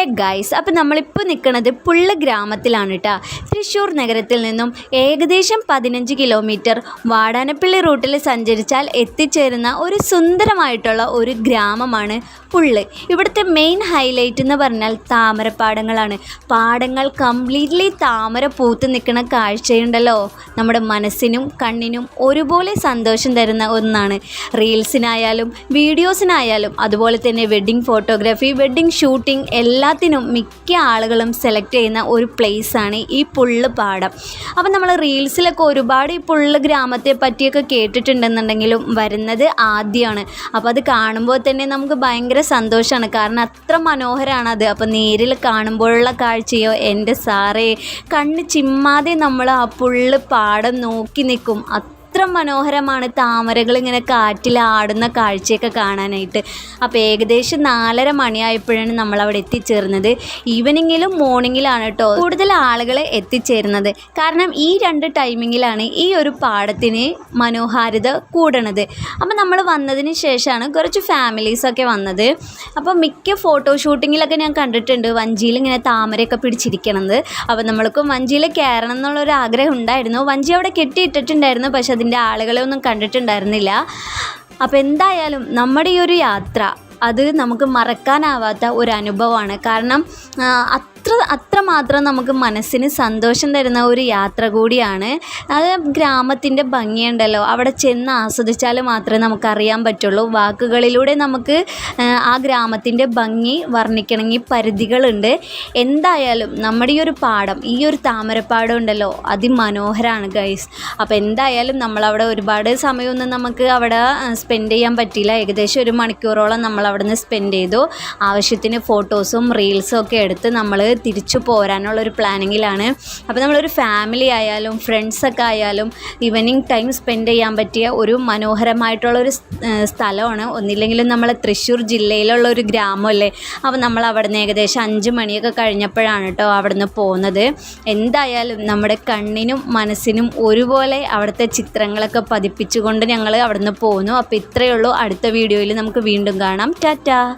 Hey guys അപ്പം നമ്മളിപ്പോൾ നിൽക്കുന്നത് പുള്ള ഗ്രാമത്തിലാണ് കേട്ടോ തൃശ്ശൂർ നഗരത്തിൽ നിന്നും ഏകദേശം പതിനഞ്ച് കിലോമീറ്റർ വാടാനപ്പള്ളി റൂട്ടിൽ സഞ്ചരിച്ചാൽ എത്തിച്ചേരുന്ന ഒരു സുന്ദരമായിട്ടുള്ള ഒരു ഗ്രാമമാണ് പുള്ള്. ഇവിടുത്തെ മെയിൻ ഹൈലൈറ്റ് എന്ന് പറഞ്ഞാൽ താമരപ്പാടങ്ങളാണ്. പാടങ്ങൾ കംപ്ലീറ്റ്ലി താമര പൂത്ത് നിൽക്കുന്ന കാഴ്ചയുണ്ടല്ലോ. നമ്മുടെ മനസ്സിനും കണ്ണിനും ഒരുപോലെ സന്തോഷം തരുന്ന ഒന്നാണ്. റീൽസിനായാലും വീഡിയോസിനായാലും അതുപോലെ തന്നെ വെഡ്ഡിങ് ഫോട്ടോഗ്രാഫി വെഡ്ഡിങ് ഷൂട്ടിംഗ് എല്ലാത്തിനും മിക്ക ആളുകളും സെലക്ട് ചെയ്യുന്ന ഒരു പ്ലേസാണ് ഈ പുള്ള് പാടം. അപ്പം നമ്മൾ റീൽസിലൊക്കെ ഒരുപാട് ഈ പുള്ള് ഗ്രാമത്തെ പറ്റിയൊക്കെ കേട്ടിട്ടുണ്ടെന്നുണ്ടെങ്കിലും വരുന്നത് ആദ്യമാണ് അപ്പോൾ അത് കാണുമ്പോൾ തന്നെ നമുക്ക് ഭയങ്കര സന്തോഷമാണ് കാരണം അത്ര മനോഹരമാണ് അത്. അപ്പോൾ നേരിൽ കാണുമ്പോഴുള്ള കാഴ്ചയോ എന്റെ സാറേ കണ്ണ് ചിമ്മാതെ നമ്മൾ ആ പുള്ള് പാടം നോക്കി നിൽക്കും. അത്ര മനോഹരമാണ് താമരകൾ ഇങ്ങനെ കാറ്റിൽ ആടുന്ന കാഴ്ചയൊക്കെ കാണാനായിട്ട്. അപ്പോൾ ഏകദേശം നാലര മണിയായപ്പോഴാണ് നമ്മൾ അവിടെ എത്തിച്ചേർന്നത്. ഈവനിങ്ങിലും മോർണിംഗിലാണ് കേട്ടോ കൂടുതൽ ആളുകൾ എത്തിച്ചേരുന്നത്. കാരണം ഈ രണ്ട് ടൈമിങ്ങിലാണ് ഈ ഒരു പാടത്തിന് മനോഹാരിത കൂടണത്. അപ്പം നമ്മൾ വന്നതിന് ശേഷമാണ് കുറച്ച് ഫാമിലീസൊക്കെ വന്നത്. അപ്പോൾ മിക്ക ഫോട്ടോ ഷൂട്ടിങ്ങിലൊക്കെ ഞാൻ കണ്ടിട്ടുണ്ട് വഞ്ചിയിൽ ഇങ്ങനെ താമരയൊക്കെ പിടിച്ചിരിക്കണത്. അപ്പോൾ നമ്മൾക്കും വഞ്ചിയിൽ കയറണം എന്നുള്ളൊരു ആഗ്രഹം ഉണ്ടായിരുന്നു. വഞ്ചി അവിടെ കെട്ടിയിട്ടിട്ടുണ്ടായിരുന്നു പക്ഷെ അതിന്റെ ആളുകളെ ഒന്നും കണ്ടിട്ടുണ്ടായിരുന്നില്ല. അപ്പോൾ എന്തായാലും നമ്മുടെ ഈ ഒരു യാത്ര അത് നമുക്ക് മറക്കാനാവാത്ത ഒരു അനുഭവമാണ്. കാരണം അത്ര അത്രമാത്രം നമുക്ക് മനസ്സിന് സന്തോഷം തരുന്ന ഒരു യാത്ര കൂടിയാണ്. അത് ഗ്രാമത്തിന്റെ ഭംഗിയുണ്ടല്ലോ. അവിടെ ചെന്ന് ആസ്വദിച്ചാൽ മാത്രമേ നമുക്കറിയാൻ പറ്റുള്ളൂ. വാക്കുകളിലൂടെ നമുക്ക് ആ, ഗ്രാമത്തിന്റെ ഭംഗി വർണിക്കണമെങ്കിൽ പരിധികളുണ്ട്. എന്തായാലും നമ്മുടെ ഈ ഒരു പാടം ഈ ഒരു താമരപ്പാടം ഉണ്ടല്ലോ അതിമനോഹരമാണ് ഗൈസ് അപ്പോൾ എന്തായാലും നമ്മളവിടെ ഒരുപാട് സമയമൊന്നും നമുക്ക് അവിടെ സ്പെൻഡ് ചെയ്യാൻ പറ്റിയില്ല. ഏകദേശം ഒരു മണിക്കൂറോളം നമ്മൾ അവിടെ നിന്ന് സ്പെൻഡ് ചെയ്തു ആവശ്യത്തിന് ഫോട്ടോസും റീൽസും ഒക്കെ എടുത്ത് നമ്മൾ തിരിച്ചു പോരാനുള്ള ഒരു പ്ലാനിങ്ങിലാണ് അപ്പോൾ നമ്മളൊരു ഫാമിലി ആയാലും ഫ്രണ്ട്സൊക്കെ ആയാലും ഈവനിങ് ടൈം സ്പെൻഡ് ചെയ്യാൻ പറ്റിയ ഒരു മനോഹരമായിട്ടുള്ള ഒരു സ്ഥലമാണ്. ഒന്നില്ലെങ്കിലും നമ്മൾ തൃശ്ശൂർ ജില്ലയിലുള്ള ഒരു ഗ്രാമമല്ലേ? അപ്പോൾ നമ്മൾ അവിടെ നിന്ന് ഏകദേശം അഞ്ച് മണിയൊക്കെ കഴിഞ്ഞപ്പോഴാണ് കേട്ടോ അവിടെ നിന്ന് പോകുന്നത് എന്തായാലും നമ്മുടെ കണ്ണിനും മനസ്സിനും ഒരുപോലെ അവിടുത്തെ ചിത്രങ്ങളൊക്കെ പതിപ്പിച്ചുകൊണ്ട് ഞങ്ങൾ അവിടെ നിന്ന് പോകുന്നു അപ്പോൾ ഇത്രയേ ഉള്ളൂ. അടുത്ത വീഡിയോയിൽ നമുക്ക് വീണ്ടും കാണാം. ടാറ്റാ!